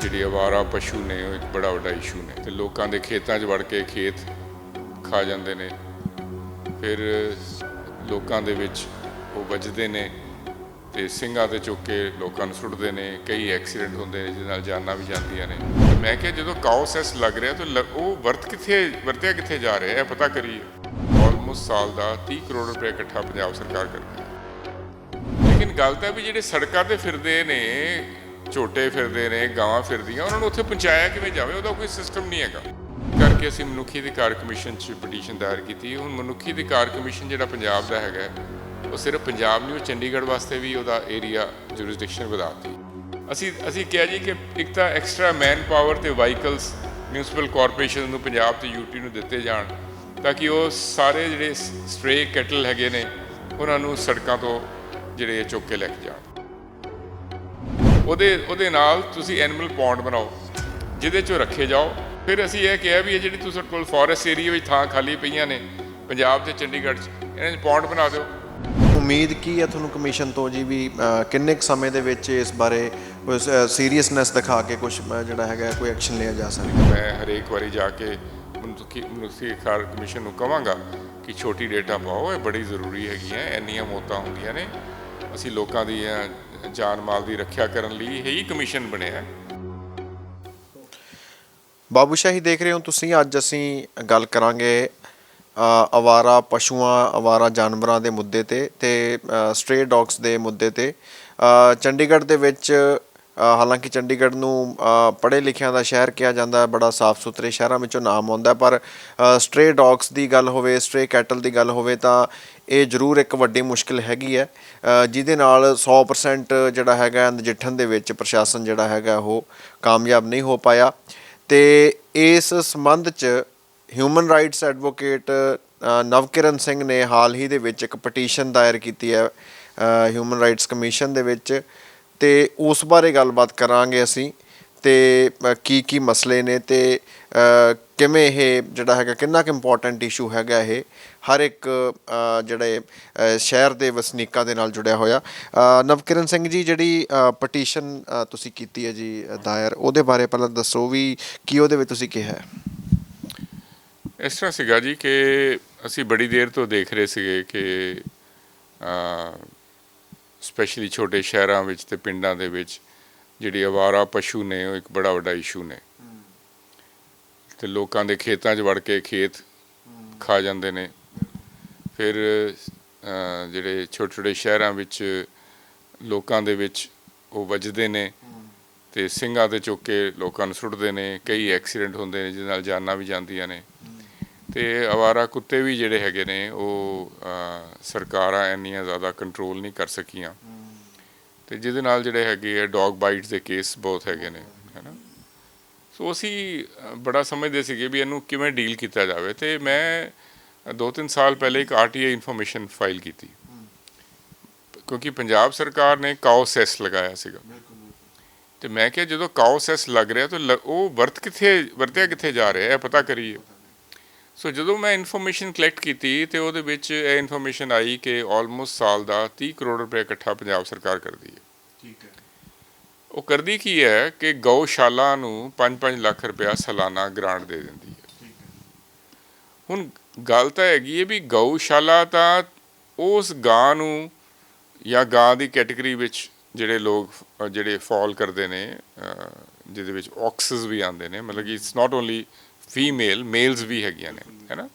ਜਿਹੜੇ ਆਵਾਰਾ ਪਸ਼ੂ ਨੇ, ਉਹ ਇੱਕ ਬੜਾ ਵੱਡਾ ਇਸ਼ੂ ਨੇ। ਤੇ ਲੋਕਾਂ ਦੇ ਖੇਤਾਂ 'ਚ ਵੜ ਕੇ ਖੇਤ ਖਾ ਜਾਂਦੇ ਨੇ। ਫਿਰ ਲੋਕਾਂ ਦੇ ਵਿੱਚ ਉਹ ਵੱਜਦੇ ਨੇ ਤੇ ਸਿੰਘਾਂ ਤੇ ਚੁੱਕ ਕੇ ਲੋਕਾਂ ਨੂੰ ਸੁੱਟਦੇ ਨੇ। ਕਈ ਐਕਸੀਡੈਂਟ ਹੁੰਦੇ ਨੇ, ਜਿਹਦੇ ਨਾਲ ਜਾਨਾਂ ਵੀ ਜਾਂਦੀਆਂ ਨੇ। ਮੈਂ ਕਿਹਾ, ਜਦੋਂ ਕਾਉਸੈਸ ਲੱਗ ਰਿਹਾ, ਤਾਂ ਉਹ ਵਰਤ ਕਿੱਥੇ, ਵਰਤਿਆ ਕਿੱਥੇ ਜਾ ਰਿਹਾ? ਹੈ ਪਤਾ ਕਰੀਏ। ਆਲਮੋਸਟ ਸਾਲ ਦਾ 30 ਕਰੋੜ ਰੁਪਏ ਇਕੱਠਾ ਪੰਜਾਬ ਸਰਕਾਰ ਕਰਦੀ ਹੈ। ਲੇਕਿਨ ਗੱਲ ਤਾਂ ਵੀ ਜਿਹੜੇ ਸੜਕਾਂ ਤੇ ਫਿਰਦੇ ਨੇ ਝੋਟੇ ਫਿਰਦੇ ਨੇ, ਗਾਵਾਂ ਫਿਰਦੀਆਂ, ਉਹਨਾਂ ਨੂੰ ਉੱਥੇ ਪਹੁੰਚਾਇਆ ਕਿਵੇਂ ਜਾਵੇ, ਉਹਦਾ ਕੋਈ ਸਿਸਟਮ ਨਹੀਂ ਹੈਗਾ। ਕਰਕੇ ਅਸੀਂ ਮਨੁੱਖੀ ਅਧਿਕਾਰ ਕਮਿਸ਼ਨ 'ਚ ਪਟੀਸ਼ਨ ਦਾਇਰ ਕੀਤੀ। ਹੁਣ ਮਨੁੱਖੀ ਅਧਿਕਾਰ ਕਮਿਸ਼ਨ ਜਿਹੜਾ ਪੰਜਾਬ ਦਾ ਹੈਗਾ, ਉਹ ਸਿਰਫ ਪੰਜਾਬ ਨਹੀਂ, ਉਹ ਚੰਡੀਗੜ੍ਹ ਵਾਸਤੇ ਵੀ ਉਹਦਾ ਏਰੀਆ ਜੁਰਿਸਡਿਕਸ਼ਨ ਵਧਾਤੀ। ਅਸੀਂ ਅਸੀਂ ਕਿਹਾ ਜੀ ਕਿ ਇੱਕ ਤਾਂ ਐਕਸਟਰਾ ਮੈਨ ਪਾਵਰ ਤੇ ਵਾਹੀਕਲਸ ਮਿਊਨਿਸਪਲ ਕਾਰਪੋਰੇਸ਼ਨ ਨੂੰ ਪੰਜਾਬ ਤੇ ਯੂਟੀ ਨੂੰ ਦਿੱਤੇ ਜਾਣ, ਤਾਂ ਕਿ ਉਹ ਸਾਰੇ ਜਿਹੜੇ ਸਟ੍ਰੇ ਕੈਟਲ ਹੈਗੇ ਨੇ, ਉਹਨਾਂ ਨੂੰ ਸੜਕਾਂ ਤੋਂ ਜਿਹੜੇ ਚੁੱਕ ਕੇ ਲੈ ਕੇ ਜਾਣ। ਉਹਦੇ ਉਹਦੇ ਨਾਲ ਤੁਸੀਂ ਐਨੀਮਲ ਪੌਂਡ ਬਣਾਓ ਜਿਹਦੇ ਚੋਂ ਰੱਖੇ ਜਾਓ। ਫਿਰ ਅਸੀਂ ਇਹ ਕਿਹਾ ਵੀ ਇਹ ਜਿਹੜੀ ਤੁਸੀਂ ਕੋਲ ਫੋਰੈਸਟ ਏਰੀਆ ਵਿੱਚ ਥਾਂ ਖਾਲੀ ਪਈਆਂ ਨੇ ਪੰਜਾਬ ਤੇ ਚੰਡੀਗੜ੍ਹ 'ਚ ਇਹਨਾਂ 'ਚ ਪੌਂਡ ਬਣਾ ਦਿਓ। ਉਮੀਦ ਕੀ ਹੈ ਤੁਹਾਨੂੰ ਕਮਿਸ਼ਨ ਤੋਂ ਜੀ ਵੀ ਕਿੰਨੇ ਕੁ ਸਮੇਂ ਦੇ ਵਿੱਚ ਇਸ ਬਾਰੇ ਕੋਈ ਸੀਰੀਅਸਨੈਸ ਦਿਖਾ ਕੇ ਕੁਝ ਜਿਹੜਾ ਹੈਗਾ ਕੋਈ ਐਕਸ਼ਨ ਲਿਆ ਜਾ ਸਕਦਾ? ਮੈਂ ਹਰੇਕ ਵਾਰੀ ਜਾ ਕੇ ਮਨੁੱਖੀ ਅਧਿਕਾਰ ਕਮਿਸ਼ਨ ਨੂੰ ਕਵਾਂਗਾ ਕਿ ਛੋਟੀ ਡੇਟਾ ਪਾਓ ਇਹ ਬੜੀ ਜ਼ਰੂਰੀ ਹੈਗੀਆਂ ਇੰਨੀਆਂ ਮੌਤਾਂ ਹੁੰਦੀਆਂ ਨੇ। ਅਸੀਂ ਲੋਕਾਂ ਦੀ ਅਹ, ਜਾਨ ਮਾਲ ਦੀ ਰੱਖਿਆ ਕਰਨ ਲਈ ਇਹੀ ਕਮਿਸ਼ਨ ਬਣਿਆ ਹੈ। ਬਾਬੂ ਸ਼ਾਹੀ, ਦੇਖ ਰਹੇ ਹੋ ਤੁਸੀਂ, ਅੱਜ ਅਸੀਂ ਗੱਲ ਕਰਾਂਗੇ ਅਵਾਰਾ ਪਸ਼ੂਆਂ, ਅਵਾਰਾ ਜਾਨਵਰਾਂ ਦੇ ਮੁੱਦੇ ਤੇ ਤੇ ਸਟ੍ਰੇ ਡੌਗਸ ਦੇ ਮੁੱਦੇ ਤੇ। ਚੰਡੀਗੜ੍ਹ ਦੇ ਵਿੱਚ ਹਾਲਾਂਕਿ ਚੰਡੀਗੜ੍ਹ ਨੂੰ ਪੜ੍ਹੇ ਲਿਖਿਆਂ ਦਾ ਸ਼ਹਿਰ ਕਿਹਾ ਜਾਂਦਾ ਹੈ, ਬੜਾ ਸਾਫ਼ ਸੁਥਰੇ ਸ਼ਹਿਰਾਂ ਵਿੱਚੋਂ ਨਾਮ ਆਉਂਦਾ ਪਰ ਸਟ੍ਰੇ ਡੌਗਸ ਦੀ ਗੱਲ ਹੋਵੇ ਸਟ੍ਰੇ ਕੈਟਲ ਦੀ ਗੱਲ ਹੋਵੇ, ਤਾਂ ਇਹ ਜ਼ਰੂਰ ਇੱਕ ਵੱਡੀ ਮੁਸ਼ਕਿਲ ਹੈਗੀ ਹੈ। ਜਿਹਦੇ ਨਾਲ 100% ਜਿਹੜਾ ਹੈਗਾ ਨਜਿੱਠਣ ਦੇ ਵਿੱਚ ਪ੍ਰਸ਼ਾਸਨ ਜਿਹੜਾ ਹੈਗਾ ਉਹ ਕਾਮਯਾਬ ਨਹੀਂ ਹੋ ਪਾਇਆ। ਤੇ ਇਸ ਸੰਬੰਧ ਚ human rights advocate Navkiran Singh ਨੇ ਹਾਲ ਹੀ ਦੇ ਵਿੱਚ ਇੱਕ ਪਟੀਸ਼ਨ ਦਾਇਰ ਕੀਤੀ ਹੈ ਹਿਊਮਨ ਰਾਈਟਸ ਕਮਿਸ਼ਨ ਦੇ ਵਿੱਚ। ਤੇ ਉਸ ਬਾਰੇ ਗੱਲਬਾਤ ਕਰਾਂਗੇ ਅਸੀਂ ਤੇ ਕੀ ਕੀ ਮਸਲੇ ਨੇ ਤੇ ਕਿਵੇਂ ਇਹ ਜਿਹੜਾ ਹੈਗਾ, ਕਿੰਨਾ ਕੁ ਇੰਪੋਰਟੈਂਟ ਇਸ਼ੂ ਹੈਗਾ ਇਹ ਹਰ ਇੱਕ ਜਿਹੜੇ ਸ਼ਹਿਰ ਦੇ ਵਸਨੀਕਾਂ ਦੇ ਨਾਲ ਜੁੜਿਆ ਹੋਇਆ। ਨਵਕਿਰਨ ਸਿੰਘ ਜੀ, ਜਿਹੜੀ ਪਟੀਸ਼ਨ ਤੁਸੀਂ ਕੀਤੀ ਹੈ ਜੀ ਦਾਇਰ, ਉਹਦੇ ਬਾਰੇ ਪਹਿਲਾਂ ਦੱਸੋ ਵੀ ਕੀ ਉਹਦੇ ਵਿੱਚ ਤੁਸੀਂ ਕਿਹਾ ਹੈ। ਇਸ ਤਰ੍ਹਾਂ ਸੀਗਾ ਜੀ ਕਿ ਅਸੀਂ ਬੜੀ ਦੇਰ ਤੋਂ ਦੇਖ ਰਹੇ ਸੀਗੇ ਕਿ ਸਪੈਸ਼ਲੀ ਛੋਟੇ ਸ਼ਹਿਰਾਂ ਵਿੱਚ ਤੇ ਪਿੰਡਾਂ ਦੇ ਵਿੱਚ, ਜਿਹੜੀ ਆਵਾਰਾ ਪਸ਼ੂ ਨੇ, ਉਹ ਇੱਕ ਬੜਾ ਵੱਡਾ ਇਸ਼ੂ ਨੇ। ਤੇ ਲੋਕਾਂ ਦੇ ਖੇਤਾਂ 'ਚ ਵੜ ਕੇ ਖੇਤ ਖਾ ਜਾਂਦੇ ਨੇ। ਫਿਰ ਜਿਹੜੇ ਛੋਟੇ ਛੋਟੇ ਸ਼ਹਿਰਾਂ ਵਿੱਚ ਲੋਕਾਂ ਦੇ ਵਿੱਚ ਉਹ ਵੱਜਦੇ ਨੇ ਤੇ ਸਿੰਘਾਂ ਤੇ ਚੁੱਕ ਕੇ ਲੋਕਾਂ ਨੂੰ ਸੁੱਟਦੇ ਨੇ। ਕਈ ਐਕਸੀਡੈਂਟ ਹੁੰਦੇ ਨੇ, ਜਿਹਦੇ ਨਾਲ ਜਾਨਾਂ ਵੀ ਜਾਂਦੀਆਂ ਨੇ। ਤੇ ਆਵਾਰਾ ਕੁੱਤੇ ਵੀ ਜਿਹੜੇ ਹੈਗੇ ਨੇ ਉਹ ਸਰਕਾਰਾਂ ਇੰਨੀਆਂ ਜ਼ਿਆਦਾ ਕੰਟਰੋਲ ਨਹੀਂ ਕਰ ਸਕੀਆਂ। ਤੇ ਜਿਹਦੇ ਨਾਲ ਜਿਹੜੇ ਹੈਗੇ ਆ ਡੌਗ ਬਾਈਟਸ ਦੇ ਕੇਸ ਬਹੁਤ ਹੈਗੇ ਨੇ ਹੈਨਾ? ਸੋ ਅਸੀਂ ਬੜਾ ਸਮਝਦੇ ਸੀਗੇ ਵੀ ਇਹਨੂੰ ਕਿਵੇਂ ਡੀਲ ਕੀਤਾ ਜਾਵੇ। ਤੇ ਮੈਂ ਅ, ਦੋ ਤਿੰਨ ਸਾਲ ਪਹਿਲੇ ਇੱਕ ਆਰਟੀਆਈ ਇਨਫੋਰਮੇਸ਼ਨ ਫਾਈਲ ਕੀਤੀ। ਕਿਉਂਕਿ ਪੰਜਾਬ ਸਰਕਾਰ ਨੇ ਕਾਓ ਸੈਸ ਲਗਾਇਆ ਸੀਗਾ। ਤੇ ਮੈਂ ਕਿਹਾ ਜਦੋਂ ਕਾਓ ਸੈਸ ਲੱਗ ਰਿਹਾ ਤਾਂ ਉਹ ਵਰਤ ਕਿੱਥੇ ਵਰਤਿਆ ਕਿੱਥੇ ਜਾ ਰਿਹਾ ਇਹ ਪਤਾ ਕਰੀਏ। ਸੋ ਜਦੋਂ ਮੈਂ ਇਨਫੋਰਮੇਸ਼ਨ ਕਲੈਕਟ ਕੀਤੀ ਤੇ ਉਹਦੇ ਵਿੱਚ ਇਹ ਇਨਫੋਰਮੇਸ਼ਨ ਆਈ ਕਿ ਆਲਮੋਸਟ ਸਾਲ ਦਾ 30 ਕਰੋੜ ਰੁਪਏ ਇਕੱਠਾ ਪੰਜਾਬ ਸਰਕਾਰ ਕਰਦੀ ਹੈ। ਠੀਕ ਹੈ। ਉਹ ਕਰਦੀ ਕੀ ਹੈ ਕਿ ਗਊਸ਼ਾਲਾ ਨੂੰ 5-5 ਲੱਖ ਰੁਪਇਆ ਸਾਲਾਨਾ ਗ੍ਰਾਂਟ ਦੇ ਦਿੰਦੀ ਹੈ। ਹੁਣ ਗੱਲ ਤਾਂ ਹੈਗੀ ਹੈ ਵੀ ਗਊਸ਼ਾਲਾ ਤਾਂ ਉਸ ਗਾਂ ਨੂੰ ਜਾਂ ਗਾਂ ਦੀ ਕੈਟਾਗਰੀ ਵਿੱਚ ਜਿਹੜੇ ਲੋਕ ਜਿਹੜੇ ਫਾਲ ਕਰਦੇ ਨੇ ਜਿਹਦੇ ਵਿੱਚ ਆਕਸਸ ਵੀ ਆਉਂਦੇ ਨੇ ਮਤਲਬ ਕਿ it's not only female males ਵੀ ਹੈਗੀਆਂ ਨੇ ਹੈਨਾ?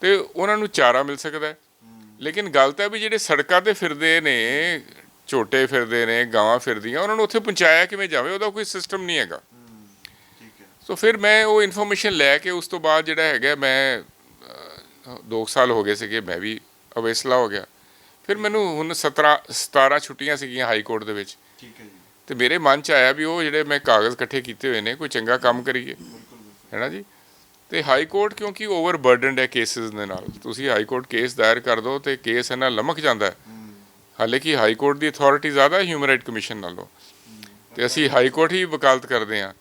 ਤੇ ਉਹਨਾਂ ਨੂੰ ਚਾਰਾ ਮਿਲ ਸਕਦਾ ਹੈ। ਲੇਕਿਨ ਗੱਲ ਤਾਂ ਵੀ ਜਿਹੜੇ ਸੜਕਾਂ ਤੇ ਫਿਰਦੇ ਨੇ ਝੋਟੇ ਫਿਰਦੇ ਨੇ ਗਾਵਾਂ ਫਿਰਦੀਆਂ ਉਹਨਾਂ ਨੂੰ ਉੱਥੇ ਪਹੁੰਚਾਇਆ ਕਿਵੇਂ ਜਾਵੇ ਉਹਦਾ ਕੋਈ ਸਿਸਟਮ ਨਹੀਂ ਹੈਗਾ। ਸੋ ਫਿਰ ਮੈਂ ਉਹ ਇਨਫੋਰਮੇਸ਼ਨ ਲੈ ਕੇ ਉਸ ਤੋਂ ਬਾਅਦ ਜਿਹੜਾ ਹੈਗਾ ਮੈਂ 2 ਸਾਲ ਹੋ ਗਏ ਸੀਗੇ ਮੈਂ ਵੀ ਅਵੇਸਲਾ ਹੋ ਗਿਆ। ਫਿਰ ਮੈਨੂੰ ਹੁਣ 17 17 ਛੁੱਟੀਆਂ ਸੀਗੀਆਂ ਹਾਈ ਕੋਰਟ ਦੇ ਵਿੱਚ। ਠੀਕ ਹੈ ਜੀ। ਤੇ ਮੇਰੇ ਮਨ ਚ ਆਇਆ ਵੀ ਉਹ ਜਿਹੜੇ ਮੈਂ ਕਾਗਜ਼ ਇਕੱਠੇ ਕੀਤੇ ਹੋਏ ਨੇ ਕੋਈ ਚੰਗਾ ਕੰਮ ਕਰੀਏ। ਹੈਨਾ ਜੀ? ਤੇ ਹਾਈ ਕੋਰਟ ਕਿਉਂਕਿ ਓਵਰ ਬਰਡਨਡ ਹੈ ਕੇਸਿਸ ਦੇ ਨਾਲ। ਤੁਸੀਂ ਹਾਈ ਕੋਰਟ ਕੇਸ ਦਾਇਰ ਕਰ ਦਿਓ ਤੇ ਕੇਸ ਇਹਨਾਂ ਲਮਕ ਜਾਂਦਾ ਹੈ। ਹਾਲੇ ਹਾਈ ਕੋਰਟ ਦੀ ਅਥਾਰਟੀ ਜ਼ਿਆਦਾ ਹਿਊਮਨ ਰਾਈਟ ਕਮਿਸ਼ਨ ਨਾਲੋਂ। ਤੇ ਅਸੀਂ ਹਾਈ ਕੋਰਟ ਹੀ ਵਕਾਲਤ ਕਰਦੇ ਹਾਂ।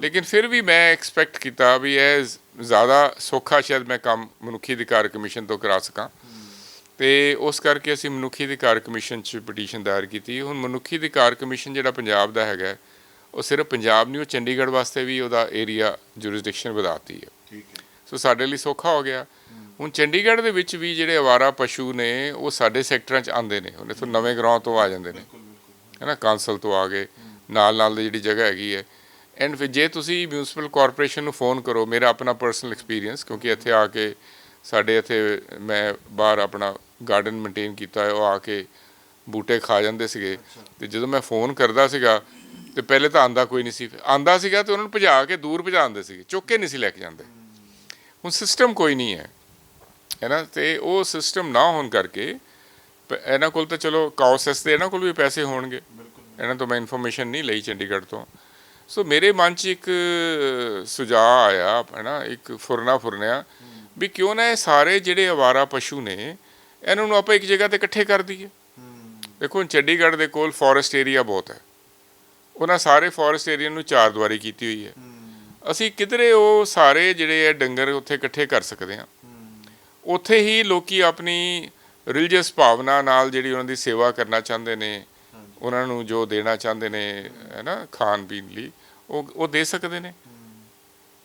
ਲੇਕਿਨ ਫਿਰ ਵੀ ਮੈਂ ਐਕਸਪੈਕਟ ਕੀਤਾ ਵੀ ਇਹ ਜ਼ਿਆਦਾ ਸੌਖਾ ਸ਼ਾਇਦ ਮੈਂ ਕੰਮ ਮਨੁੱਖੀ ਅਧਿਕਾਰ ਕਮਿਸ਼ਨ ਤੋਂ ਕਰਾ ਸਕਾਂ। ਤੇ ਉਸ ਕਰਕੇ ਅਸੀਂ ਮਨੁੱਖੀ ਅਧਿਕਾਰ ਕਮਿਸ਼ਨ 'ਚ ਪਟੀਸ਼ਨ ਦਾਇਰ ਕੀਤੀ। ਹੁਣ ਮਨੁੱਖੀ ਅਧਿਕਾਰ ਕਮਿਸ਼ਨ ਜਿਹੜਾ ਪੰਜਾਬ ਦਾ ਹੈਗਾ ਉਹ ਸਿਰਫ ਪੰਜਾਬ ਨਹੀਂ ਉਹ ਚੰਡੀਗੜ੍ਹ ਵਾਸਤੇ ਵੀ ਉਹਦਾ ਏਰੀਆ ਜੁਰਿਸਡਿਕਸ਼ਨ ਵਧਾਤੀ ਹੈ। ਠੀਕ ਹੈ। ਸੋ ਸਾਡੇ ਲਈ ਸੌਖਾ ਹੋ ਗਿਆ। ਹੁਣ ਚੰਡੀਗੜ੍ਹ ਦੇ ਵਿੱਚ ਵੀ ਜਿਹੜੇ ਅਵਾਰਾ ਪਸ਼ੂ ਨੇ ਉਹ ਸਾਡੇ ਸੈਕਟਰਾਂ 'ਚ ਆਉਂਦੇ ਨੇ। ਉਹਨੇ ਤੋਂ ਨਵੇਂ ਗਰਾਉਂ ਤੋਂ ਆ ਜਾਂਦੇ ਨੇ। ਹੈ ਨਾ? ਕਾਂਸਲ ਤੋਂ ਆ ਗਏ ਨਾਲ ਨਾਲ ਦੀ ਜਿਹੜੀ ਜਗ੍ਹਾ ਹੈਗੀ ਹੈ। ਐਂਡ ਫਿਰ ਜੇ ਤੁਸੀਂ ਮਿਊਨਿਸਪਲ ਕਾਰਪੋਰੇਸ਼ਨ ਨੂੰ ਫੋਨ ਕਰੋ ਮੇਰਾ ਆਪਣਾ ਪਰਸਨਲ ਐਕਸਪੀਰੀਅੰਸ ਕਿਉਂਕਿ ਇੱਥੇ ਆ ਕੇ ਸਾਡੇ ਇੱਥੇ ਮੈਂ ਬਾਹਰ ਆਪਣਾ ਗਾਰਡਨ ਮੇਨਟੇਨ ਕੀਤਾ ਹੈ ਉਹ ਆ ਕੇ ਬੂਟੇ ਖਾ ਜਾਂਦੇ ਸੀਗੇ। ਤੇ ਜਦੋਂ ਮੈਂ ਫੋਨ ਕਰਦਾ ਸੀਗਾ ਤੇ ਪਹਿਲੇ ਤਾਂ ਆਂਦਾ ਕੋਈ ਨਹੀਂ ਸੀ। ਆਂਦਾ ਸੀਗਾ ਤੇ ਉਹਨਾਂ ਨੂੰ ਭਜਾ ਕੇ ਦੂਰ ਭਜਾਉਂਦੇ ਸੀਗੇ ਚੁੱਕ ਕੇ ਨਹੀਂ ਸੀ ਲੈ ਕੇ ਜਾਂਦੇ। ਹੁਣ ਸਿਸਟਮ ਕੋਈ ਨਹੀਂ ਹੈ ਨਾ? ਤੇ ਉਹ ਸਿਸਟਮ ਨਾ ਹੋਣ ਕਰਕੇ ਇਹਨਾਂ ਕੋਲ ਤਾਂ ਚਲੋ ਕਾਉਸਸ ਤੇ ਇਹਨਾਂ ਕੋਲ ਵੀ ਪੈਸੇ ਹੋਣਗੇ। ਇਹਨਾਂ ਤੋਂ ਮੈਂ ਇਨਫੋਰਮੇਸ਼ਨ ਨਹੀਂ ਲਈ ਚੰਡੀਗੜ੍ਹ ਤੋਂ। ਸੋ ਮੇਰੇ ਮਨ 'ਚ ਇੱਕ ਸੁਝਾਅ ਆਇਆ ਹੈ ਨਾ? ਇੱਕ ਫੁਰਨਾ ਫੁਰਨਿਆ ਵੀ ਕਿਉਂ ਨਾ ਇਹ ਸਾਰੇ ਜਿਹੜੇ ਅਵਾਰਾ ਪਸ਼ੂ ਨੇ ਇਹਨਾਂ ਨੂੰ ਆਪਾਂ ਇੱਕ ਜਗ੍ਹਾ ਤੇ ਇਕੱਠੇ ਕਰ ਦਈਏ। ਦੇਖੋ ਚੰਡੀਗੜ੍ਹ ਦੇ ਕੋਲ ਫੋਰੈਸਟ ਏਰੀਆ ਬਹੁਤ ਹੈ। ਉਹਨਾਂ ਸਾਰੇ ਫੋਰੈਸਟ ਏਰੀਆ ਨੂੰ ਚਾਰ ਦੀਵਾਰੀ ਕੀਤੀ ਹੋਈ ਹੈ। ਅਸੀਂ ਕਿਧਰੇ ਉਹ ਸਾਰੇ ਜਿਹੜੇ ਆ ਡੰਗਰ ਉੱਥੇ ਇਕੱਠੇ ਕਰ ਸਕਦੇ ਹਾਂ। ਉੱਥੇ ਹੀ ਲੋਕੀ ਆਪਣੀ ਰਿਲੀਜੀਅਸ ਭਾਵਨਾ ਨਾਲ ਜਿਹੜੀ ਉਹਨਾਂ ਦੀ ਸੇਵਾ ਕਰਨਾ ਚਾਹੁੰਦੇ ਨੇ, ਉਹਨਾਂ ਨੂੰ ਜੋ ਦੇਣਾ ਚਾਹੁੰਦੇ ਨੇ ਹੈ ਨਾ ਖਾਣ ਪੀਣ ਲਈ, ਉਹ ਉਹ ਦੇ ਸਕਦੇ ਨੇ।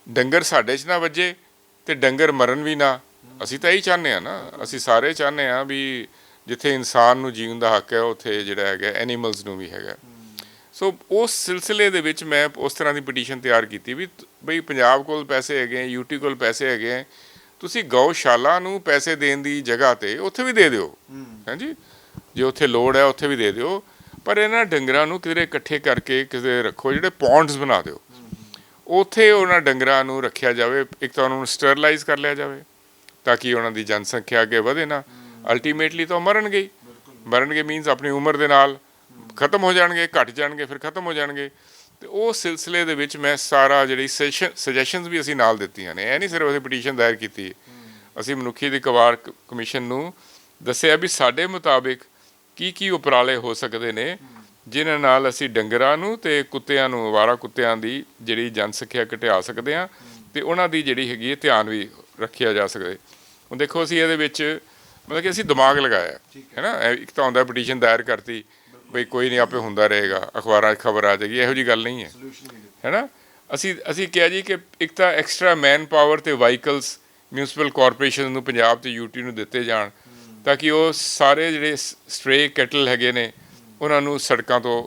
ਡੰਗਰ ਸਾਡੇ 'ਚ ਨਾ ਵੱਜੇ ਤੇ ਡੰਗਰ ਮਰਨ ਵੀ ਨਾ। ਅਸੀਂ ਤਾਂ ਇਹੀ ਚਾਹੁੰਦੇ ਆ ਨਾ, ਅਸੀਂ ਸਾਰੇ ਚਾਹੁੰਦੇ ਆ ਵੀ ਜਿੱਥੇ ਇਨਸਾਨ ਨੂੰ ਜੀਣ ਦਾ ਹੱਕ ਹੈ, ਉੱਥੇ ਜਿਹੜਾ ਹੈਗਾ ਐਨੀਮਲਸ ਨੂੰ ਵੀ ਹੈਗਾ। ਸੋ ਉਸ ਸਿਲਸਿਲੇ ਦੇ ਵਿੱਚ ਮੈਂ ਉਸ ਤਰ੍ਹਾਂ ਦੀ ਪਟੀਸ਼ਨ ਤਿਆਰ ਕੀਤੀ ਵੀ ਬਈ ਪੰਜਾਬ ਕੋਲ ਪੈਸੇ ਹੈਗੇ ਆ ਯੂਟੀ ਕੋਲ ਪੈਸੇ ਹੈਗੇ ਆ ਤੁਸੀਂ ਗਊਸ਼ਾਲਾ ਨੂੰ ਪੈਸੇ ਦੇਣ ਦੀ ਜਗ੍ਹਾ ਤੇ ਉੱਥੇ ਵੀ ਦੇ ਦਿਓ। ਹਾਂਜੀ ਜੇ? ਉੱਥੇ ਲੋੜ ਹੈ ਉੱਥੇ ਵੀ ਦੇ ਦਿਓ। ਪਰ ਇਹਨਾਂ ਡੰਗਰਾਂ ਨੂੰ ਕਿਧਰੇ ਇਕੱਠੇ ਕਰਕੇ ਕਿਸੇ ਰੱਖੋ ਜਿਹੜੇ ਪੌਂਡਸ ਬਣਾ ਦਿਓ। ਉੱਥੇ ਉਹਨਾਂ ਡੰਗਰਾਂ ਨੂੰ ਰੱਖਿਆ ਜਾਵੇ ਇੱਕ ਤਾਂ ਉਹਨਾਂ ਨੂੰ ਸਟਰਲਾਈਜ਼ ਕਰ ਲਿਆ ਜਾਵੇ ਤਾਂ ਕਿ ਉਹਨਾਂ ਦੀ ਜਨਸੰਖਿਆ ਅੱਗੇ ਵਧੇ ਨਾ। ਅਲਟੀਮੇਟਲੀ ਤਾਂ ਮਰਨਗੇ। ਮਰਨਗੇ ਮੀਨਸ ਆਪਣੀ ਉਮਰ ਦੇ ਨਾਲ। ਖਤਮ ਹੋ ਜਾਣਗੇ ਘਟ ਜਾਣਗੇ ਫਿਰ ਖਤਮ ਹੋ ਜਾਣਗੇ। ਤੇ ਉਹ ਸਿਲਸਿਲੇ ਦੇ ਵਿੱਚ ਮੈਂ ਸਾਰਾ ਜਿਹੜੀ ਸੁਜੈਸ਼ਨਸ ਵੀ ਅਸੀਂ ਨਾਲ ਦਿੱਤੀਆਂ ਨੇ। ਇਹ ਨਹੀਂ ਸਿਰਫ ਅਸੀਂ ਪਟੀਸ਼ਨ ਦਾਇਰ ਕੀਤੀ ਅਸੀਂ ਮਨੁੱਖੀ ਅਧਿਕਾਰ ਕ- ਕਮਿਸ਼ਨ ਨੂੰ ਦੱਸਿਆ ਵੀ ਸਾਡੇ ਮੁਤਾਬਿਕ ਕੀ ਕੀ ਉਪਰਾਲੇ ਹੋ ਸਕਦੇ ਨੇ ਜਿਨ੍ਹਾਂ ਨਾਲ ਅਸੀਂ ਡੰਗਰਾਂ ਨੂੰ ਤੇ ਕੁੱਤਿਆਂ ਨੂੰ ਅਵਾਰਾ ਕੁੱਤਿਆਂ ਦੀ ਜਿਹੜੀ ਜਨਸੰਖਿਆ ਘਟਾ ਸਕਦੇ ਹਾਂ ਤੇ ਉਹਨਾਂ ਦੀ ਜਿਹੜੀ ਹੈਗੀ ਹੈ ਧਿਆਨ ਵੀ ਰੱਖਿਆ ਜਾ ਸਕੇ। ਹੁਣ ਦੇਖੋ ਅਸੀਂ ਇਹਦੇ ਵਿੱਚ ਮਤਲਬ ਕਿ ਅਸੀਂ ਦਿਮਾਗ ਲਗਾਇਆ ਹੈ। ਨਾ? ਇੱਕ ਤਾਂ ਹੁੰਦਾ ਪਟੀਸ਼ਨ ਦਾਇਰ ਕਰਤੀ ਬਈ ਕੋਈ ਨਹੀਂ ਆਪੇ ਹੁੰਦਾ ਰਹੇਗਾ ਅਖਬਾਰਾਂ 'ਚ ਖਬਰ ਆ ਜਾਏਗੀ ਇਹੋ ਜੀ ਗੱਲ ਨਹੀਂ ਹੈ। ਹੈ ਨਾ ਅਸੀਂ ਅਸੀਂ ਕਿਹਾ ਜੀ ਕਿ ਇੱਕ ਤਾਂ ਐਕਸਟਰਾ ਮੈਨ ਪਾਵਰ ਤੇ ਵਾਹੀਕਲਸ ਮਿਊਨਿਸਪਲ ਕਾਰਪੋਰੇਸ਼ਨ ਨੂੰ ਪੰਜਾਬ ਤੇ ਯੂਟੀ ਨੂੰ ਦਿੱਤੇ ਜਾਣ ਤਾਂ ਕਿ ਉਹ ਸਾਰੇ ਜਿਹੜੇ ਸਟ੍ਰੇ ਕੈਟਲ ਹੈਗੇ ਨੇ ਉਹਨਾਂ ਨੂੰ ਸੜਕਾਂ ਤੋਂ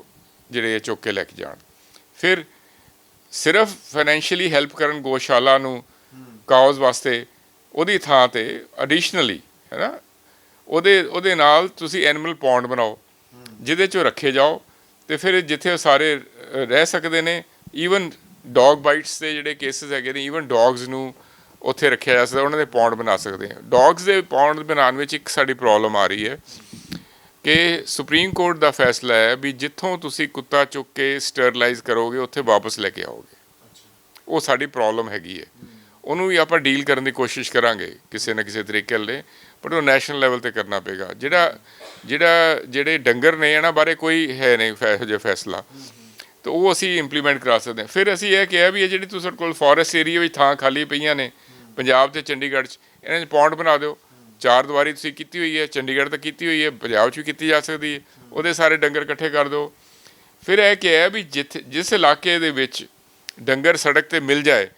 ਜਿਹੜੇ ਚੁੱਕ ਕੇ ਲੈ ਕੇ ਜਾਣ। ਫਿਰ ਸਿਰਫ ਫਾਈਨੈਂਸ਼ੀਅਲੀ ਹੈਲਪ ਕਰਨ ਗੋਸ਼ਾਲਾ ਨੂੰ ਕਾਜ਼ ਵਾਸਤੇ ਉਹਦੀ ਥਾਂ ਤੇ ਐਡੀਸ਼ਨਲੀ ਹੈ ਨਾ ਉਹਦੇ ਉਹਦੇ ਨਾਲ ਤੁਸੀਂ ਐਨੀਮਲ ਪੌਂਡ ਬਣਾਓ। ਜਿਹਦੇ ਚੋਂ ਰੱਖੇ ਜਾਓ ਤੇ ਫਿਰ ਜਿੱਥੇ ਸਾਰੇ ਰਹਿ ਸਕਦੇ ਨੇ ਈਵਨ ਡੌਗ ਬਾਈਟਸ ਦੇ ਜਿਹੜੇ ਕੇਸਿਸ ਹੈਗੇ ਨੇ ਈਵਨ ਡੌਗਸ ਨੂੰ ਉੱਥੇ ਰੱਖਿਆ ਜਾ ਸਕਦਾ ਉਹਨਾਂ ਦੇ ਪੌਂਡ ਬਣਾ ਸਕਦੇ ਆ ਡੌਗਸ ਦੇ ਪੌਂਡ ਬਣਾਉਣ ਵਿੱਚ ਇੱਕ ਸਾਡੀ ਪ੍ਰੋਬਲਮ ਆ ਰਹੀ ਹੈ ਕਿ ਸੁਪਰੀਮ ਕੋਰਟ ਦਾ ਫੈਸਲਾ ਹੈ ਵੀ ਜਿੱਥੋਂ ਤੁਸੀਂ ਕੁੱਤਾ ਚੁੱਕ ਕੇ ਸਟਰਲਾਈਜ਼ ਕਰੋਗੇ ਉੱਥੇ ਵਾਪਸ ਲੈ ਕੇ ਆਓਗੇ। ਉਹ ਸਾਡੀ ਪ੍ਰੋਬਲਮ ਹੈਗੀ ਹੈ। ਉਹਨੂੰ ਵੀ ਆਪਾਂ ਡੀਲ ਕਰਨ ਦੀ ਕੋਸ਼ਿਸ਼ ਕਰਾਂਗੇ ਕਿਸੇ ਨਾ ਕਿਸੇ ਤਰੀਕੇ ਨਾਲ। ਪਰ ਉਹ ਨੈਸ਼ਨਲ ਲੈਵਲ ਤੇ ਕਰਨਾ ਪਏਗਾ। ਜਿਹੜਾ ਜਿਹੜਾ, ਜਿਹੜੇ ਡੰਗਰ ਨੇ ਇਹਨਾਂ ਬਾਰੇ ਕੋਈ ਹੈ ਨਹੀਂ ਫੈ- ਇਹੋ ਜਿਹਾ ਫੈਸਲਾ। ਤਾਂ ਉਹ ਅਸੀਂ ਇੰਪਲੀਮੈਂਟ ਕਰਾ ਸਕਦੇ ਹਾਂ। ਫਿਰ ਅਸੀਂ ਇਹ ਕਿਹਾ ਵੀ ਇਹ ਜਿਹੜੀ ਤੁਸੀਂ ਕੋਲ ਫੋਰੈਸਟ ਏਰੀਆ ਵਿੱਚ ਥਾਂ ਖਾਲੀ ਪਈਆਂ ਨੇ, ਪੰਜਾਬ ਤੇ ਚੰਡੀਗੜ੍ਹ 'ਚ, ਇਹਨਾਂ 'ਚ ਪੌਂਡ ਬਣਾ ਦਿਓ। ਚਾਰ ਦੀਵਾਰੀ ਤੁਸੀਂ ਕੀਤੀ ਹੋਈ ਹੈ, ਚੰਡੀਗੜ੍ਹ ਤਾਂ ਕੀਤੀ ਹੋਈ ਹੈ, ਪੰਜਾਬ 'ਚ ਵੀ ਕੀਤੀ ਜਾ ਸਕਦੀ ਹੈ। ਉਹਦੇ ਸਾਰੇ ਡੰਗਰ ਇਕੱਠੇ ਕਰ ਦਿਓ। ਫਿਰ ਇਹ ਕਿਹਾ ਵੀ ਜਿੱਥੇ, ਜਿਸ ਇਲਾਕੇ ਦੇ ਵਿੱਚ ਡੰਗਰ ਸੜਕ ਤੇ ਮਿਲ ਜਾਏ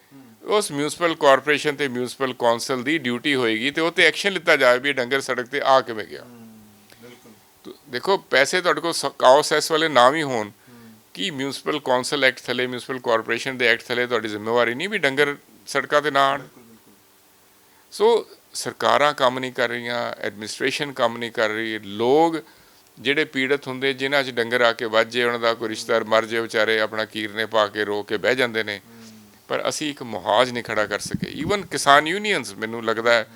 ਉਸ ਮਿਊਨਿਸਪਲ ਕਾਰਪੋਰੇਸ਼ਨ ਤੇ ਮਿਊਨਿਸਪਲ ਕੌਂਸਲ ਦੀ ਡਿਊਟੀ ਹੋਏਗੀ ਤੇ ਉਹ ਤੇ ਐਕਸ਼ਨ ਲਿੱਤਾ ਜਾਏ ਵੀ ਡੰਗਰ ਸੜਕ ਤੇ ਆ ਕਿਵੇਂ ਗਿਆ। ਦੇਖੋ ਪੈਸੇ ਤੁਹਾਡੇ ਕੋਲ ਕਾਓ ਸੈਸ ਵਾਲੇ ਨਾ ਵੀ ਹੋਣ ਕੀ ਮਿਊਨਿਸਪਲ ਕੌਂਸਲ ਐਕਟ ਥਲੇ ਮਿਊਨਿਸਪਲ ਕਾਰਪੋਰੇਸ਼ਨ ਦੇ ਐਕਟ ਥਲੇ ਤੁਹਾਡੀ ਜ਼ਿੰਮੇਵਾਰੀ ਨਹੀਂ ਵੀ ਡੰਗਰ ਸੜਕਾਂ ਤੇ ਨਾ ਆਣ ਸੋ ਸਰਕਾਰਾਂ ਕੰਮ ਨਹੀਂ ਕਰ ਰਹੀਆਂ ਐਡਮਿਨਿਸਟ੍ਰੇਸ਼ਨ ਕੰਮ ਨਹੀਂ ਕਰ ਰਹੀ ਲੋਕ ਜਿਹੜੇ ਪੀੜਤ ਹੁੰਦੇ ਜਿਨ੍ਹਾਂ 'ਚ ਡੰਗਰ ਆ ਕੇ ਵੱਜੇ ਉਹਨਾਂ ਦਾ ਕੋਈ ਰਿਸ਼ਤੇਦਾਰ ਮਰ ਜੇ ਵਿਚਾਰੇ ਆਪਣਾ ਕੀਰਨੇ ਪਾ ਕੇ ਰੋ ਕੇ ਬਹਿ ਜਾਂਦੇ ਨੇ ਪਰ ਅਸੀਂ ਇੱਕ ਮੁਹਾਜ਼ ਨਹੀਂ ਖੜਾ ਕਰ ਸਕੇ। ਈਵਨ ਕਿਸਾਨ ਯੂਨੀਅਨਸ ਮੈਨੂੰ ਲੱਗਦਾ ਹੈ,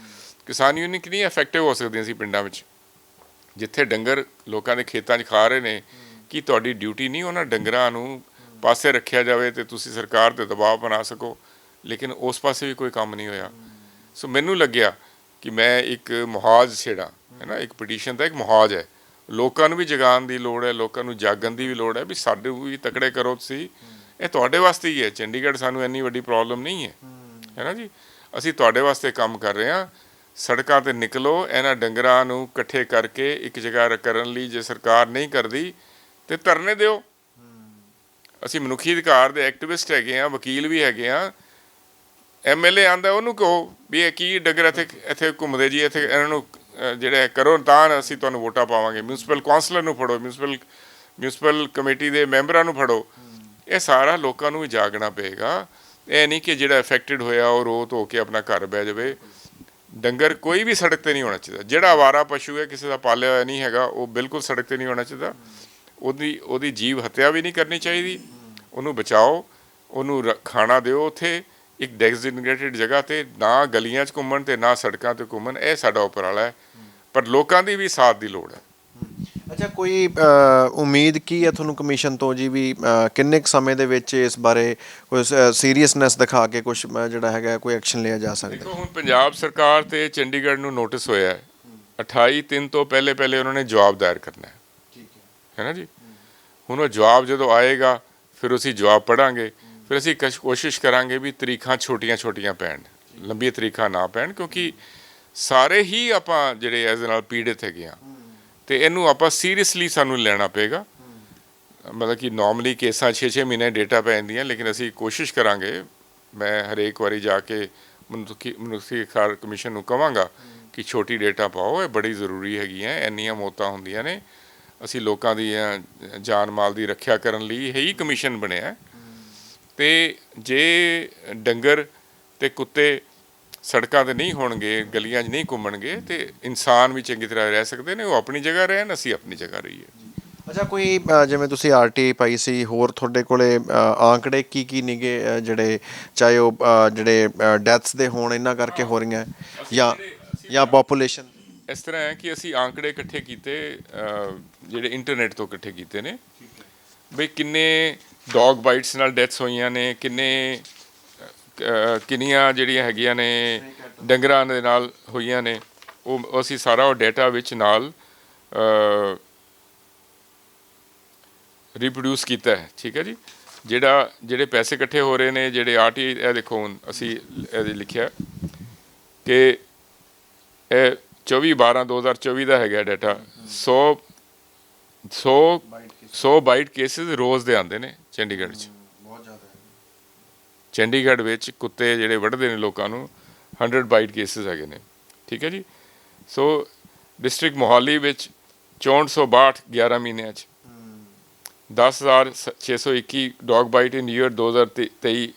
ਕਿਸਾਨ ਯੂਨੀਅਨ ਕਿੰਨੀ ਇਫੈਕਟਿਵ ਹੋ ਸਕਦੀਆਂ ਸੀ ਪਿੰਡਾਂ ਵਿੱਚ। ਜਿੱਥੇ ਡੰਗਰ ਲੋਕਾਂ ਦੇ ਖੇਤਾਂ 'ਚ ਖਾ ਰਹੇ ਨੇ, ਕਿ ਤੁਹਾਡੀ ਡਿਊਟੀ ਨਹੀਂ ਉਹਨਾਂ ਡੰਗਰਾਂ ਨੂੰ ਪਾਸੇ ਰੱਖਿਆ ਜਾਵੇ ਤੇ ਤੁਸੀਂ ਸਰਕਾਰ ਤੇ ਦਬਾਅ ਬਣਾ ਸਕੋ? ਲੇਕਿਨ ਉਸ ਪਾਸੇ ਵੀ ਕੋਈ ਕੰਮ ਨਹੀਂ ਹੋਇਆ। ਸੋ ਮੈਨੂੰ ਲੱਗਿਆ ਕਿ ਮੈਂ ਇੱਕ ਮੁਹਾਜ਼ ਛੇੜਾ, ਹੈ ਨਾ? ਇੱਕ ਪਟੀਸ਼ਨ ਦਾ ਇੱਕ ਮੁਹਾਜ਼ ਹੈ। ਲੋਕਾਂ ਨੂੰ ਵੀ ਜਗਾਉਣ ਦੀ ਲੋੜ ਹੈ, ਲੋਕਾਂ ਨੂੰ ਜਾਗਣ ਦੀ ਵੀ ਲੋੜ ਹੈ ਵੀ ਸਾਡੇ ਵੀ ਤਕੜੇ ਕਰੋ ਤੁਸੀਂ। ਇਹ ਤੁਹਾਡੇ ਵਾਸਤੇ ਹੀ ਹੈ। ਚੰਡੀਗੜ੍ਹ ਸਾਨੂੰ ਇੰਨੀ ਵੱਡੀ ਪ੍ਰੋਬਲਮ ਨਹੀਂ ਹੈ। ਹੈ। ਨਾ ਜੀ? ਅਸੀਂ ਤੁਹਾਡੇ ਵਾਸਤੇ ਕੰਮ ਕਰ ਰਹੇ ਹਾਂ। ਸੜਕਾਂ ਤੇ ਨਿਕਲੋ ਇਹਨਾਂ ਡੰਗਰਾਂ ਨੂੰ ਇਕੱਠੇ ਕਰਕੇ ਇੱਕ ਜਗ੍ਹਾ ਕਰਨ ਲਈ ਜੇ ਸਰਕਾਰ ਨਹੀਂ ਕਰਦੀ ਤੇ ਧਰਨੇ ਦਿਓ। ਅਸੀਂ ਮਨੁੱਖੀ ਅਧਿਕਾਰ ਦੇ ਐਕਟਿਵਿਸਟ ਹੈਗੇ ਆ ਵਕੀਲ ਵੀ ਹੈਗੇ ਆ ਐਮਐਲਏ ਆਂਦਾ ਉਹਨੂੰ ਕਹੋ ਵੀ ਇਹ ਕੀ ਡੰਗਰ ਇੱਥੇ ਇੱਥੇ ਘੁੰਮਦੇ ਜੀ ਇੱਥੇ ਇਹਨਾਂ ਨੂੰ ਜਿਹੜਾ ਕਰੋ ਤਾਂ ਅਸੀਂ ਤੁਹਾਨੂੰ ਵੋਟਾਂ ਪਾਵਾਂਗੇ। ਮਿਊਨਿਸਪਲ ਕਾਉਂਸਲਰ ਨੂੰ ਫੜੋ ਮਿਊਨਿਸਪਲ ਮਿਊਨਿਸਪਲ ਕਮੇਟੀ ਦੇ ਮੈਂਬਰਾਂ ਨੂੰ ਫੜੋ। ਇਹ ਸਾਰਾ ਲੋਕਾਂ ਨੂੰ ਵੀ ਜਾਗਣਾ ਪਏਗਾ। ਇਹ ਨਹੀਂ ਕਿ ਜਿਹੜਾ ਅਫੈਕਟਡ ਹੋਇਆ ਉਹ ਰੋ ਧੋ ਕੇ ਆਪਣਾ ਘਰ ਬਹਿ ਜਾਵੇ। ਡੰਗਰ ਕੋਈ ਵੀ ਸੜਕ ਤੇ ਨਹੀਂ ਹੋਣਾ ਚਾਹੀਦਾ। ਜਿਹੜਾ ਆਵਾਰਾ ਪਸ਼ੂ ਹੈ, ਕਿਸੇ ਦਾ ਪਾਲਿਆ ਹੋਇਆ ਨਹੀਂ ਹੈਗਾ, ਉਹ ਬਿਲਕੁਲ ਸੜਕ ਤੇ ਨਹੀਂ ਹੋਣਾ ਚਾਹੀਦਾ। ਉਹਦੀ ਉਹਦੀ ਜੀਵ ਹੱਤਿਆ ਵੀ ਨਹੀਂ ਕਰਨੀ ਚਾਹੀਦੀ। ਉਹਨੂੰ ਬਚਾਓ, ਉਹਨੂੰ ਰ- ਖਾਣਾ ਦਿਓ ਉੱਥੇ, ਇੱਕ ਡੈਜ਼ਿਗਨੇਟਿਡ ਜਗ੍ਹਾ ਤੇ, ਨਾ ਗਲੀਆਂ 'ਚ ਘੁੰਮਣ ਤੇ, ਨਾ ਸੜਕਾਂ ਤੇ ਘੁੰਮਣ, ਇਹ ਸਾਡਾ ਉਪਰਾਲਾ ਹੈ। ਪਰ ਲੋਕਾਂ ਦੀ ਵੀ ਸਾਥ ਦੀ ਲੋੜ ਹੈ। ਅੱਛਾ ਕੋਈ ਉਮੀਦ ਕੀ ਹੈ ਤੁਹਾਨੂੰ ਕਮਿਸ਼ਨ ਤੋਂ ਜੀ ਵੀ ਕਿੰਨੇ ਕੁ ਸਮੇਂ ਦੇ ਵਿੱਚ ਇਸ ਬਾਰੇ ਕੋਈ ਸੀਰੀਅਸਨੈਸ ਦਿਖਾ ਕੇ ਕੁਝ ਜਿਹੜਾ ਹੈਗਾ ਕੋਈ ਐਕਸ਼ਨ ਲਿਆ ਜਾ ਸਕਦਾ ਦੇਖੋ ਹੁਣ ਪੰਜਾਬ ਸਰਕਾਰ ਤੇ ਚੰਡੀਗੜ੍ਹ ਨੂੰ ਨੋਟਿਸ ਹੋਇਆ ਹੈ। 28 ਤਿੰਨ ਤੋਂ ਪਹਿਲੇ ਪਹਿਲੇ ਉਹਨਾਂ ਨੇ ਜਵਾਬ ਦਾਇਰ ਕਰਨਾ ਹੈ। ਠੀਕ ਹੈ। ਹੈ ਨਾ ਜੀ? ਹੁਣ ਉਹ ਜਵਾਬ ਜਦੋਂ ਆਏਗਾ ਫਿਰ ਅਸੀਂ ਜਵਾਬ ਪੜਾਂਗੇ ਫਿਰ ਅਸੀਂ ਕਸ਼- ਕੋਸ਼ਿਸ਼ ਕਰਾਂਗੇ ਵੀ ਤਰੀਖਾਂ ਛੋਟੀਆਂ ਛੋਟੀਆਂ ਪੈਣ। ਲੰਬੀ ਤਰੀਖਾਂ ਨਾ ਪੈਣ ਕਿਉਂਕਿ ਸਾਰੇ ਹੀ ਆਪਾਂ ਜਿਹੜੇ ਇਸ ਦੇ ਨਾਲ ਪੀੜਿਤ ਹੈਗੇ ਆ ਤੇ ਇਹਨੂੰ ਆਪਾਂ ਸੀਰੀਅਸਲੀ ਸਾਨੂੰ ਲੈਣਾ ਪਏਗਾ ਮਤਲਬ ਕਿ ਨਾਰਮਲੀ ਕੇਸਾਂ 6-6 ਮਹੀਨੇ ਡੇਟਾ ਪੈ ਜਾਂਦੀਆਂ, ਲੇਕਿਨ ਅਸੀਂ ਕੋਸ਼ਿਸ਼ ਕਰਾਂਗੇ, ਮੈਂ ਹਰੇਕ ਵਾਰੀ ਜਾ ਕੇ ਮਨੁੱਖੀ ਮਨੁੱਖੀ ਅਧਿਕਾਰ ਕਮਿਸ਼ਨ ਨੂੰ ਕਵਾਂਗਾ ਕਿ ਛੋਟੀ ਡੇਟਾ ਪਾਓ, ਇਹ ਬੜੀ ਜ਼ਰੂਰੀ ਹੈਗੀ ਹੈ ਇੰਨੀਆਂ ਮੌਤਾਂ ਹੁੰਦੀਆਂ ਨੇ ਅਸੀਂ ਲੋਕਾਂ ਦੀ ਜਾਨ ਮਾਲ ਦੀ ਰੱਖਿਆ ਕਰਨ ਲਈ ਇਹ ਹੀ ਕਮਿਸ਼ਨ ਬਣਿਆ ਹੈ। ਤੇ ਜੇ ਡੰਗਰ ਤੇ ਕੁੱਤੇ ਸੜਕਾਂ ਤੇ ਨਹੀਂ ਹੋਣਗੇ ਗਲੀਆਂ 'ਚ ਨਹੀਂ ਘੁੰਮਣਗੇ ਤੇ ਇਨਸਾਨ ਵੀ ਚੰਗੀ ਤਰ੍ਹਾਂ ਰਹਿ ਸਕਦੇ ਨੇ ਉਹ ਆਪਣੀ ਜਗ੍ਹਾ ਰਹਿਣ ਅਸੀਂ ਆਪਣੀ ਜਗ੍ਹਾ ਰਹੀਏ। ਅੱਛਾ ਕੋਈ ਜਿਵੇਂ ਤੁਸੀਂ ਆਰਟੀ ਪਾਈ ਸੀ ਹੋਰ ਤੁਹਾਡੇ ਕੋਲੇ ਆંકੜੇ ਕੀ ਕੀ ਨਿਗੇ ਜਿਹੜੇ ਚਾਹੇ ਉਹ ਜਿਹੜੇ ਡੈਥਸ ਦੇ ਹੋਣ ਇਹਨਾਂ ਕਰਕੇ ਹੋ ਰਹੀਆਂ ਜਾਂ ਜਾਂ ਪੋਪੂਲੇਸ਼ਨ ਇਸ ਤਰ੍ਹਾਂ ਹੈ ਕਿ ਅਸੀਂ ਆંકੜੇ ਇਕੱਠੇ ਕੀਤੇ ਜਿਹੜੇ ਇੰਟਰਨੈਟ ਤੋਂ ਇਕੱਠੇ ਕੀਤੇ ਨੇ। ਬਈ ਕਿੰਨੇ ਡੌਗ ਬਾਈਟਸ ਨਾਲ ਡੈਥਸ ਹੋਈਆਂ ਨੇ ਕਿੰਨੇ ਕਿੰਨੀਆਂ ਜਿਹੜੀਆਂ ਹੈਗੀਆਂ ਨੇ, ਡੰਗਰਾਂ ਦੇ ਨਾਲ ਹੋਈਆਂ ਨੇ, ਉਹ ਅਸੀਂ ਸਾਰਾ ਉਹ ਡਾਟਾ ਵਿੱਚ ਨਾਲ ਰਿਪਰੋਡਿਊਸ ਕੀਤਾ ਹੈ, ਠੀਕ ਹੈ ਜੀ? ਜਿਹੜਾ, ਜਿਹੜੇ ਪੈਸੇ ਇਕੱਠੇ ਹੋ ਰਹੇ ਨੇ, ਜਿਹੜੇ ਆਰਟੀ, ਇਹ ਦੇਖੋ ਹੁਣ ਅਸੀਂ ਇਹਦੇ ਲਿਖਿਆ ਕਿ ਇਹ 24 12 2024 ਦਾ ਹੈਗਾ ਡਾਟਾ 100 100 100 ਬਾਈਟ ਕੇਸਿਸ ਰੋਜ਼ ਦੇ ਆਉਂਦੇ ਨੇ ਚੰਡੀਗੜ੍ਹ 'ਚ। ਚੰਡੀਗੜ੍ਹ ਵਿੱਚ ਕੁੱਤੇ ਜਿਹੜੇ ਵੱਢਦੇ ਨੇ ਲੋਕਾਂ ਨੂੰ 100 ਬਾਈਟ ਕੇਸਿਸ ਹੈਗੇ ਨੇ। ਠੀਕ ਹੈ ਜੀ? ਸੋ ਡਿਸਟ੍ਰਿਕਟ ਮੋਹਾਲੀ ਵਿੱਚ 6462 11 ਮਹੀਨਿਆਂ 'ਚ। 10621 dog bite in year 2023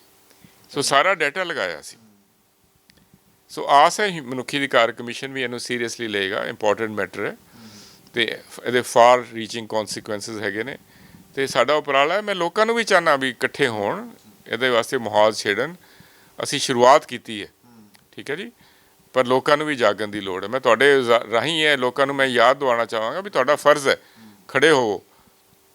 so ਸਾਰਾ ਡਾਟਾ ਲਗਾਇਆ ਸੀ। ਸੋ ਆਸ ਹੈ ਮਨੁੱਖੀ ਅਧਿਕਾਰ ਕਮਿਸ਼ਨ ਵੀ ਇਹਨੂੰ ਸੀਰੀਅਸਲੀ ਲਏਗਾ ਇੰਪੋਰਟੈਂਟ ਮੈਟਰ ਹੈ। ਤੇ ਇਹਦੇ ਫਾਰ ਰੀਚਿੰਗ ਕਨਸੀਕੁਐਂਸਸ ਹੈਗੇ ਨੇ। ਤੇ ਸਾਡਾ ਉਪਰਾਲਾ ਹੈ, ਮੈਂ ਲੋਕਾਂ ਨੂੰ ਵੀ ਚਾਹਨਾ ਵੀ ਇਕੱਠੇ ਹੋਣ। ਇਹਦੇ ਵਾਸਤੇ ਮਾਹੌਲ ਛੇੜਨ ਅਸੀਂ ਸ਼ੁਰੂਆਤ ਕੀਤੀ ਹੈ। ਠੀਕ ਹੈ ਜੀ? ਪਰ ਲੋਕਾਂ ਨੂੰ ਵੀ ਜਾਗਣ ਦੀ ਲੋੜ ਹੈ। ਮੈਂ ਤੁਹਾਡੇ ਰਾਹੀਂ ਇਹ ਲੋਕਾਂ ਨੂੰ ਮੈਂ ਯਾਦ ਦਿਵਾਉਣਾ ਚਾਹਾਂਗਾ ਵੀ ਤੁਹਾਡਾ ਫਰਜ਼ ਹੈ ਖੜੇ ਹੋਵੋ।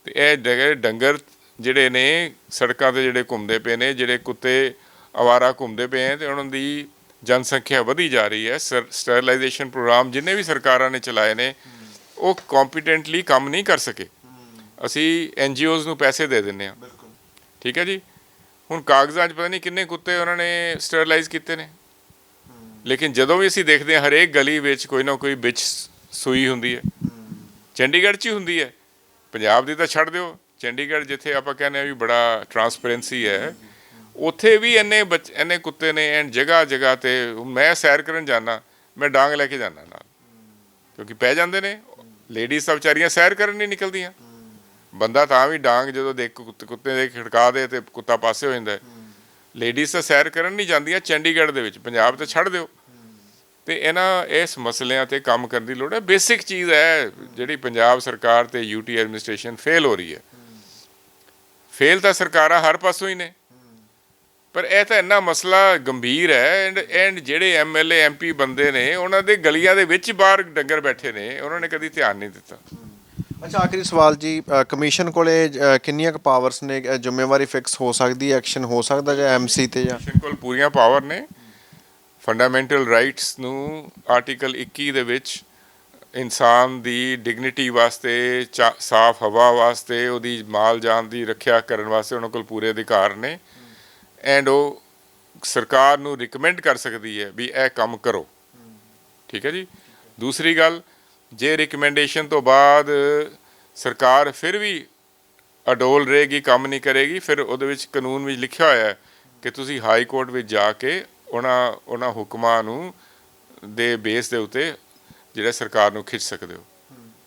ਤੇ ਇਹ ਡੰਗਰ ਡੰਗਰ ਜਿਹੜੇ ਨੇ ਸੜਕਾਂ ਤੇ ਜਿਹੜੇ ਘੁੰਮਦੇ ਪਏ ਨੇ ਜਿਹੜੇ ਕੁੱਤੇ ਅਵਾਰਾ ਘੁੰਮਦੇ ਪਏ ਨੇ ਤੇ ਉਹਨਾਂ ਦੀ ਜਨਸੰਖਿਆ ਵਧੀ ਜਾ ਰਹੀ ਹੈ। ਸਟਰਲਾਈਜੇਸ਼ਨ ਪ੍ਰੋਗਰਾਮ ਜਿੰਨੇ ਵੀ ਸਰਕਾਰਾਂ ਨੇ ਚਲਾਏ ਨੇ ਉਹ ਕੰਪੀਟੈਂਟਲੀ ਕੰਮ ਨਹੀਂ ਕਰ ਸਕੇ। ਅਸੀਂ ਐਨਜੀਓਜ਼ ਨੂੰ ਪੈਸੇ ਦੇ ਦਿੰਨੇ ਆ ਬਿਲਕੁਲ। ਠੀਕ ਹੈ ਜੀ? ਹੁਣ ਕਾਗਜ਼ਾਂ 'ਚ ਪਤਾ ਨਹੀਂ ਕਿੰਨੇ ਕੁੱਤੇ ਉਹਨਾਂ ਨੇ ਸਟਰਲਾਈਜ਼ ਕੀਤੇ ਨੇ। ਲੇਕਿਨ ਜਦੋਂ ਵੀ ਅਸੀਂ ਦੇਖਦੇ ਹਾਂ ਹਰੇਕ ਗਲੀ ਵਿੱਚ ਕੋਈ ਨਾ ਕੋਈ ਵਿੱਚ ਸੂਈ ਹੁੰਦੀ ਹੈ। ਚੰਡੀਗੜ੍ਹ 'ਚ ਹੀ ਹੁੰਦੀ ਹੈ। ਪੰਜਾਬ ਦੀ ਤਾਂ ਛੱਡ ਦਿਓ। ਚੰਡੀਗੜ੍ਹ ਜਿੱਥੇ ਆਪਾਂ ਕਹਿੰਦੇ ਆ ਵੀ ਬੜਾ ਟਰਾਂਸਪੇਰੈਂਸੀ ਹੈ। ਉੱਥੇ ਵੀ ਇੰਨੇ ਬੱਚ, ਇੰਨੇ ਕੁੱਤੇ ਨੇ ਐਂਡ ਜਗ੍ਹਾ ਜਗ੍ਹਾ ਤੇ ਮੈਂ ਸੈਰ ਕਰਨ ਜਾਣਾ ਮੈਂ ਡਾਂਗ ਲੈ ਕੇ ਜਾਣਾ ਨਾਲ। ਕਿਉਂਕਿ ਪੈ ਜਾਂਦੇ ਨੇ। ਲੇਡੀਜ਼ ਤਾਂ ਵਿਚਾਰੀਆਂ ਸੈਰ ਕਰਨ ਨਹੀਂ ਨਿਕਲਦੀਆਂ। ਬੰਦਾ ਤਾਂ ਵੀ ਡਾਂਗ ਜਦੋਂ ਦੇਖ ਕੁੱਤੇ ਦੇ ਖੜਕਾ ਦੇ ਤੇ ਕੁੱਤਾ ਪਾਸੇ ਹੋ ਜਾਂਦਾ ਲੇਡੀਜ਼ ਤਾਂ ਸੈਰ ਕਰਨ ਨਹੀਂ ਜਾਂਦੀਆਂ ਚੰਡੀਗੜ੍ਹ ਦੇ ਵਿੱਚ ਪੰਜਾਬ ਤੇ ਛੱਡ ਦਿਓ। ਤੇ ਇਹਨਾਂ ਇਸ ਮਸਲਿਆਂ ਤੇ ਕੰਮ ਕਰਨ ਦੀ ਲੋੜ ਹੈ। ਬੇਸਿਕ ਚੀਜ਼ ਹੈ ਜਿਹੜੀ ਪੰਜਾਬ ਸਰਕਾਰ ਤੇ ਯੂਟੀ ਐਡਮਿਨਿਸਟ੍ਰੇਸ਼ਨ ਫੇਲ ਹੋ ਰਹੀ ਹੈ। ਫੇਲ ਤਾਂ ਸਰਕਾਰਾਂ ਹਰ ਪਾਸੋਂ ਹੀ ਨੇ। ਪਰ ਇਹ ਤਾਂ ਇੰਨਾ ਮਸਲਾ ਗੰਭੀਰ ਹੈ ਐਂਡ ਐਂਡ ਜਿਹੜੇ ਐਮਐਲਏ ਐਮਪੀ ਬੰਦੇ ਨੇ ਉਹਨਾਂ ਦੇ ਗਲੀਆਂ ਦੇ ਵਿੱਚ ਬਾਹਰ ਡੰਗਰ ਬੈਠੇ ਨੇ ਉਹਨਾਂ ਨੇ ਕਦੀ ਧਿਆਨ ਨਹੀਂ ਦਿੱਤਾ। ਅੱਛਾ ਆਖਰੀ ਸਵਾਲ ਜੀ ਕਮਿਸ਼ਨ ਕੋਲੇ ਅ, ਕਿੰਨੀਆਂ ਕੁ ਪਾਵਰਸ ਨੇ? ਜ਼ਿੰਮੇਵਾਰੀ ਫਿਕਸ ਹੋ ਸਕਦੀ ਹੈ ਐਕਸ਼ਨ ਹੋ ਸਕਦਾ ਜਾਂ ਐਮਸੀ ਤੇ ਜਾਂ? ਕਮਿਸ਼ਨ ਕੋਲ ਪੂਰੀਆਂ ਪਾਵਰ ਨੇ। ਫੰਡਾਮੈਂਟਲ ਰਾਈਟਸ ਨੂੰ ਆਰਟੀਕਲ 21 ਦੇ ਵਿੱਚ ਇਨਸਾਨ ਦੀ ਡਿਗਨਿਟੀ ਵਾਸਤੇ ਚਾ- ਸਾਫ਼ ਹਵਾ ਵਾਸਤੇ ਉਹਦੀ ਮਾਲ ਜਾਨ ਦੀ ਰੱਖਿਆ ਕਰਨ ਵਾਸਤੇ ਉਹਨਾਂ ਕੋਲ ਪੂਰੇ ਅਧਿਕਾਰ ਨੇ। ਐਂਡ ਉਹ ਸਰਕਾਰ ਨੂੰ ਰਿਕਮੈਂਡ ਕਰ ਸਕਦੀ ਹੈ ਵੀ ਇਹ ਕੰਮ ਕਰੋ। ਠੀਕ ਹੈ ਜੀ? ਦੂਸਰੀ ਗੱਲ ਜੇ ਰਿਕਮੈਂਡੇਸ਼ਨ ਤੋਂ ਬਾਅਦ ਸਰਕਾਰ ਫਿਰ ਵੀ ਅਡੋਲ ਰਹੇਗੀ, ਕੰਮ ਨਹੀਂ ਕਰੇਗੀ, ਫਿਰ ਉਹਦੇ ਵਿੱਚ ਕਾਨੂੰਨ ਵਿੱਚ ਲਿਖਿਆ ਹੋਇਆ ਹੈ ਕਿ ਤੁਸੀਂ ਹਾਈ ਕੋਰਟ ਵਿੱਚ ਜਾ ਕੇ ਉਹਨਾਂ ਉਹਨਾਂ ਹੁਕਮਾਂ ਨੂੰ ਦੇ ਬੇਸ ਦੇ ਉੱਤੇ ਜਿਹੜਾ ਸਰਕਾਰ ਨੂੰ ਖਿੱਚ ਸਕਦੇ ਹੋ।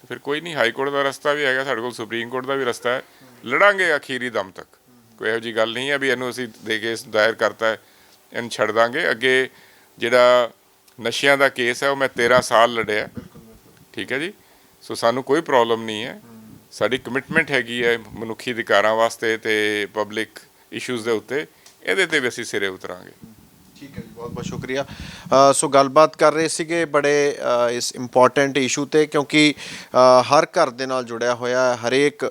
ਫਿਰ ਕੋਈ ਨਹੀਂ ਹਾਈ ਕੋਰਟ ਦਾ ਰਸਤਾ ਵੀ ਹੈਗਾ, ਸਾਡੇ ਕੋਲ ਸੁਪਰੀਮ ਕੋਰਟ ਦਾ ਵੀ ਰਸਤਾ ਹੈ। ਲੜਾਂਗੇ ਅਖੀਰੀ ਦਮ ਤੱਕ। ਕੋਈ ਇਹੋ ਜੀ ਗੱਲ ਨਹੀਂ ਹੈ ਵੀ ਇਹਨੂੰ ਅਸੀਂ ਦੇ ਕੇਸ ਦਾਇਰ ਕਰਤਾ ਹੈ, ਇਹਨੂੰ ਛੱਡ ਦਾਂਗੇ। ਅੱਗੇ ਜਿਹੜਾ ਨਸ਼ਿਆਂ ਦਾ ਕੇਸ ਹੈ, ਉਹ ਮੈਂ 13 ਸਾਲ ਲੜਿਆ। ਠੀਕ ਹੈ ਜੀ? ਸੋ ਸਾਨੂੰ ਕੋਈ ਪ੍ਰੋਬਲਮ ਨਹੀਂ ਹੈ। ਸਾਡੀ ਕਮਿਟਮੈਂਟ ਹੈਗੀ ਹੈ ਮਨੁੱਖੀ ਅਧਿਕਾਰਾਂ ਵਾਸਤੇ ਤੇ ਪਬਲਿਕ ਇਸ਼ੂਜ਼ ਦੇ ਉੱਤੇ। ਇਹਦੇ ਤੇ ਵੀ ਅਸੀਂ ਸਿਰੇ ਉਤਰਾਂਗੇ। ਠੀਕ ਹੈ ਜੀ, ਬਹੁਤ ਬਹੁਤ ਸ਼ੁਕਰੀਆ। ਸੋ ਗੱਲਬਾਤ ਕਰ ਰਹੇ ਸੀਗੇ ਬੜੇ ਇਸ ਇੰਪੋਰਟੈਂਟ ਇਸ਼ੂ ਤੇ ਕਿਉਂਕਿ ਹਰ ਘਰ ਦੇ ਨਾਲ ਜੁੜਿਆ ਹੋਇਆ ਹਰੇਕ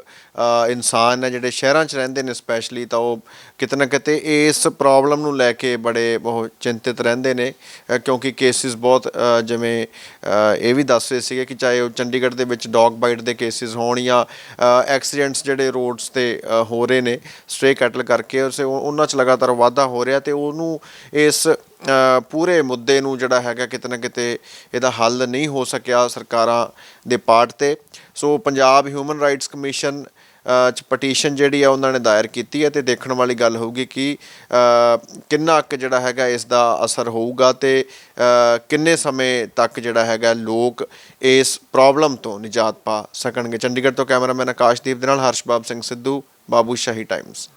ਇਨਸਾਨ ਹੈ ਜਿਹੜੇ ਸ਼ਹਿਰਾਂ 'ਚ ਰਹਿੰਦੇ ਨੇ ਸਪੈਸ਼ਲੀ ਤਾਂ ਉਹ ਕਿਤੇ ਨਾ ਕਿਤੇ ਇਸ ਪ੍ਰੋਬਲਮ ਨੂੰ ਲੈ ਕੇ ਬੜੇ ਉਹ ਚਿੰਤਿਤ ਰਹਿੰਦੇ ਨੇ ਕਿਉਂਕਿ ਕੇਸਿਸ ਬਹੁਤ ਜਿਵੇਂ ਇਹ ਵੀ ਦੱਸ ਰਹੇ ਸੀਗੇ ਕਿ ਚਾਹੇ ਉਹ ਚੰਡੀਗੜ੍ਹ ਦੇ ਵਿੱਚ ਡੌਗ ਬਾਈਟ ਦੇ ਕੇਸਿਸ ਹੋਣ ਜਾਂ ਐਕਸੀਡੈਂਟਸ ਜਿਹੜੇ ਰੋਡਸ ਤੇ ਹੋ ਰਹੇ ਨੇ ਸਟ੍ਰੇ ਕੈਟਲ ਕਰਕੇ ਉਸੇ ਉਹਨਾਂ 'ਚ ਲਗਾਤਾਰ ਵਾਧਾ ਹੋ ਰਿਹਾ ਤੇ ਉਹਨੂੰ ਇਸ ਪੂਰੇ ਮੁੱਦੇ ਨੂੰ ਜਿਹੜਾ ਹੈਗਾ ਕਿਤੇ ਨਾ ਕਿਤੇ ਇਹਦਾ ਹੱਲ ਨਹੀਂ ਹੋ ਸਕਿਆ ਸਰਕਾਰਾਂ ਦੇ ਪਾਰਟ ਤੇ। So Punjab human rights commission ਚ ਪਟੀਸ਼ਨ ਜਿਹੜੀ ਆ ਉਹਨਾਂ ਨੇ ਦਾਇਰ ਕੀਤੀ ਹੈ ਤੇ ਦੇਖਣ ਵਾਲੀ ਗੱਲ ਹੋਊਗੀ ਕਿ ਕਿੰਨਾ ਕੁ ਜਿਹੜਾ ਹੈਗਾ ਇਸ ਦਾ ਅਸਰ ਹੋਊਗਾ ਤੇ ਕਿੰਨੇ ਸਮੇਂ ਤੱਕ ਜਿਹੜਾ ਹੈਗਾ ਲੋਕ ਇਸ ਪ੍ਰੋਬਲਮ ਤੋਂ ਨਿਜਾਤ ਪਾ ਸਕਣਗੇ। ਚੰਡੀਗੜ੍ਹ ਤੋਂ ਕੈਮਰਾਮੈਨ ਆਕਾਸ਼ਦੀਪ ਦੇ ਨਾਲ ਹਰਸ਼ਬਾਬ ਸਿੰਘ ਸਿੱਧੂ, ਬਾਬੂ ਸ਼ਾਹੀ ਟਾਈਮਜ਼